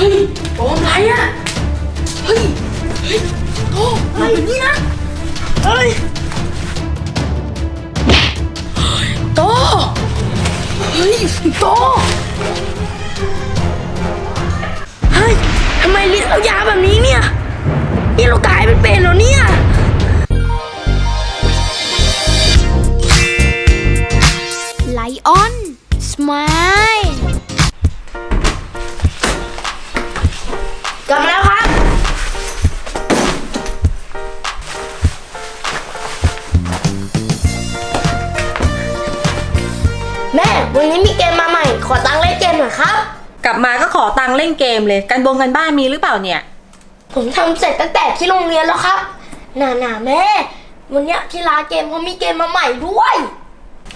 ฮ้ยโดนอะไรอะ เฮ้ย เฮ้ยโอ้มาแบบนี้นะ เฮ้ย โต เฮ้ย โต เฮ้ย ทำไมลิ้นเรายาวแบบนี้เนี่ย นี่เรากลายเป็นเป็นแล้วเนี่ย ครับ กลับมาก็ขอตังค์เล่นเกมเลย กันบงกันบ้านมีหรือเปล่าเนี่ย ผมทำเสร็จตั้งแต่ที่โรงเรียนแล้วครับน่าน่าแม่ วันเนี้ยที่ร้านเกมเขามีเกมมาใหม่ด้วย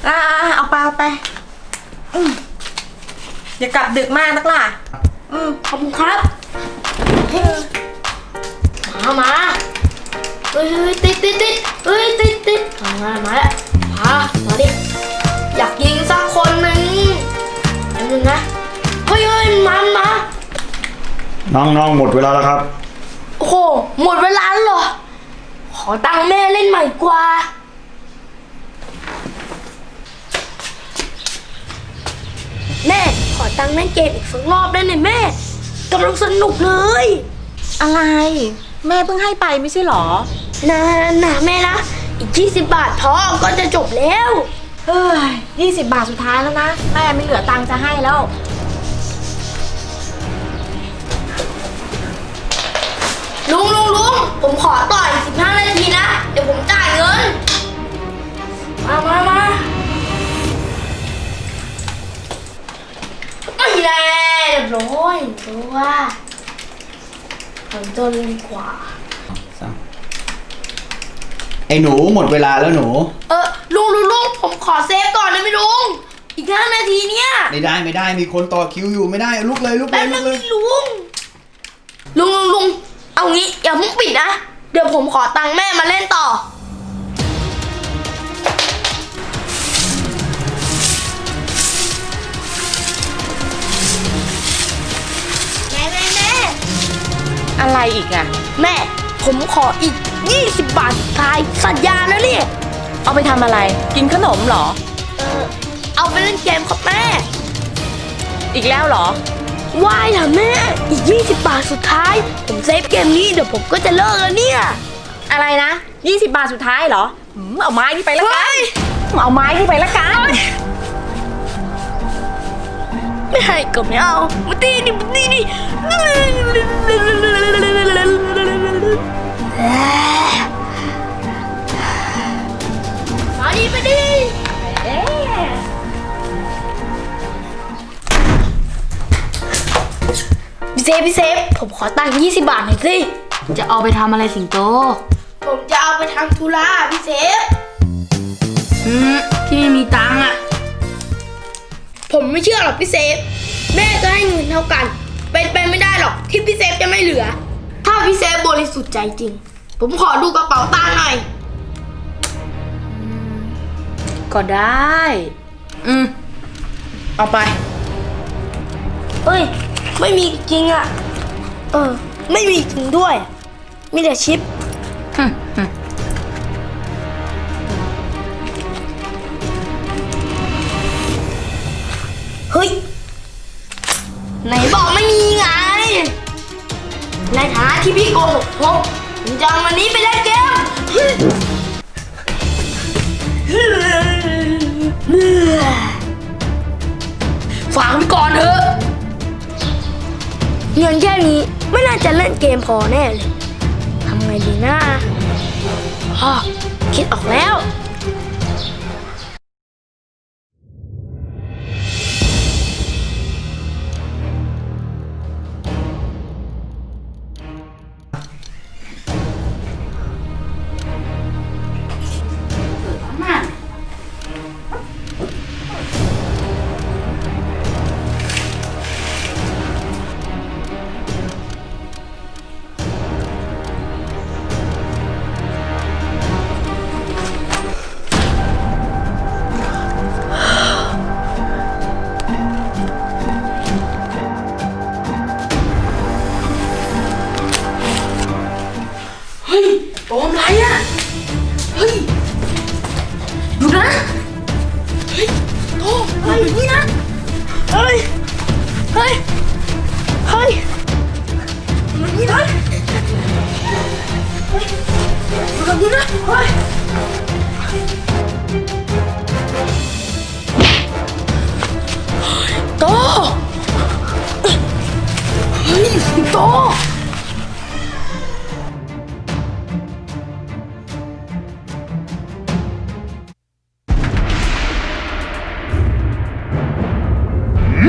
อ่าๆเอาไปเอาไปอืมอย่ากลับดึกมากนักล่ะ อืม ขอบคุณครับ มามาเฮ้ยเฮ้ยติดติดติดเฮ้ยติดติดมามามาแล้วมา น้องๆหมดเวลาแล้วครับ โอ้โห หมดเวลาแล้วเหรอ ขอตังค์แม่เล่นใหม่กว่า แม่ ขอตังค์เล่นเกมอีกสักรอบได้ไหมแม่กำลังสนุกเลย อะไร แม่เพิ่งให้ไปไม่ใช่หรอ นะนะแม่นะ อีก 20 บาทพอก็จะจบแล้ว เฮ้ยยี่สิบบาทสุดท้ายแล้วนะ แม่ไม่เหลือตังค์จะให้แล้ว ลุงลุงลุงผมขอต่อย15นาทีนะ เดี๋ยวผมจ่ายเงิน มามามาไม่แน่เรียบร้อยตัวผมตัวเล่นกว่า ไอ้หนูหมดเวลาแล้วหนู เออลุงลุงลุงผมขอเซฟก่อนได้ไหมลุง อีก5นาทีเนี่ยไม่ได้ไม่ได้มีคนต่อคิวอยู่ไม่ได้ลุกเลยลุกเลแป๊ยบลุนึกงเลยนี่ลุง ลุงลุงลุง เอางี้อย่าเพิ่งปิดนะ เดี๋ยวผมขอตังค์แม่มาเล่นต่อ แม่แม่แม่อะไรอีกอะแม่ ผมขออีก 20 บาทสุดท้ายสัญญานะเนี่ย เอาไปทำอะไร กินขนมเหรอ เออเอาไปเล่นเกมครับแม่ อีกแล้วเหรอ ว่ายนะแม่ อีก 20 บาทสุดท้าย ผมเซฟเกมนี้เดี๋ยวผมก็จะเลิกแล้วเนี่ย อะไรนะ 20 บาทสุดท้ายเหรอหืมเอาไม้ที่ไปละกันเฮ้ยเอาไม้ที่ไปละกันไม่ให้ก็ไม่เอา มาตีดิมาตีดิ พี่เซฟพี่เซฟผมขอตังค์20 บาทหน่อยสิ จะเอาไปทำอะไรสิงโต ผมจะเอาไปทำธุระพี่เซฟ อืมที่ไม่มีตังค์อะ ผมไม่เชื่อหรอกพี่เซฟ แม่ก็ให้เงินเท่ากัน เป็นไปไม่ได้หรอกที่พี่เซฟจะไม่เหลือ ถ้าพี่เซฟบริสุทธิ์ใจจริง ผมขอดูกระเป๋าตังค์หน่อย ก็ได้ อืมเอาไป เอ้ย ไม่มีจริงอะเออ ไม่มีจริงด้วย มีแต่ชิป เฮ้ย ไหนบอกไม่มีไง ในฐานะที่พี่โกหกผมผมจะเอาวันนี้ไปเล่นเกม เงินแค่นี้ไม่น่าจะเล่นเกมพอแน่เลยทำไงดีนะอ๋อคิดออกแล้ว เฮ้ยนี่นะ เฮ้ย เฮ้ย เฮ้ยมันนี่นะเฮ้ยดูแบบนี้นะเฮ้ยโตเฮ้ยโต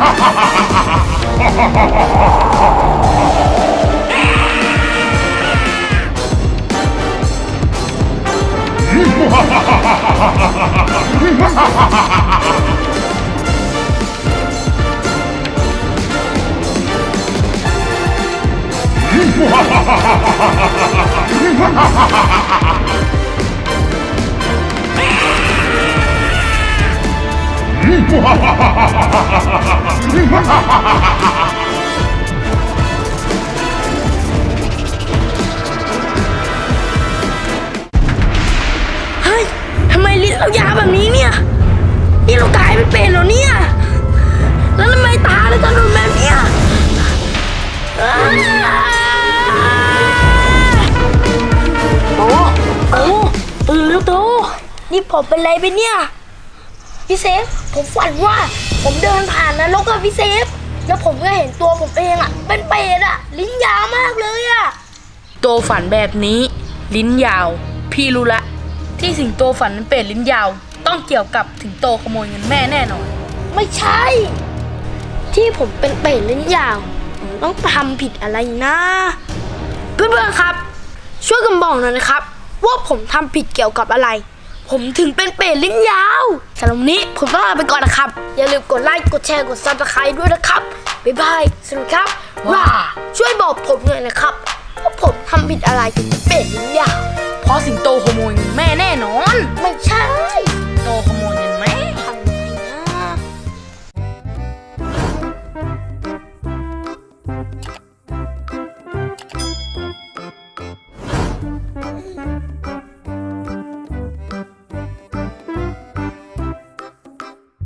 สิงโต เฮ้ยทำไมลิ้นเรายาวแบบนี้เนี่ย นี่เรากลายเป็นเป็ดแล้วเนี่ย แล้วทำไมตาเราจะโดนแบบเนี้ยอ้าโอ้โอ้ตื่นแล้วโตนี่ผมเป็นไรไปเนี่ย พี่เซฟผมฝันว่า ผมเดินผ่านนรกอะพี่เซฟ แล้วผมก็เห็นตัวผมเองอะเป็นเป็ดอะลิ้นยาวมากเลยอะโตฝันแบบนี้ ลิ้นยาว พี่รู้ละ ที่สิงโตฝันเป็นเป็ดลิ้นยาว ต้องเกี่ยวกับถึงโตขโมยเงินแม่แน่นอน ไม่ใช่ ที่ผมเป็นเป็ดลิ้นยาวผมต้องทำผิดอะไรนะ เพื่อนๆครับ ช่วยกันบอกหน่อยนะครับ ว่าผมทำผิดเกี่ยวกับอะไร ผมถึงเป็นเป็ดลิ้นยาวสำหรับวันนี้ผมต้องลาไปก่อนนะครับ อย่าลืมกดไลค์กดแชร์กดซับสไครต์ด้วยนะครับ บ๊ายบายสวัสดีครับว้าช่วยบอกผมหน่อยนะครับว่าผมทำผิดอะไรถึงเป็นเป็ดลิ้นยาวเพราะสิงโตขโมยเงินแม่แน่นอน ไม่ใช่ โตขโมย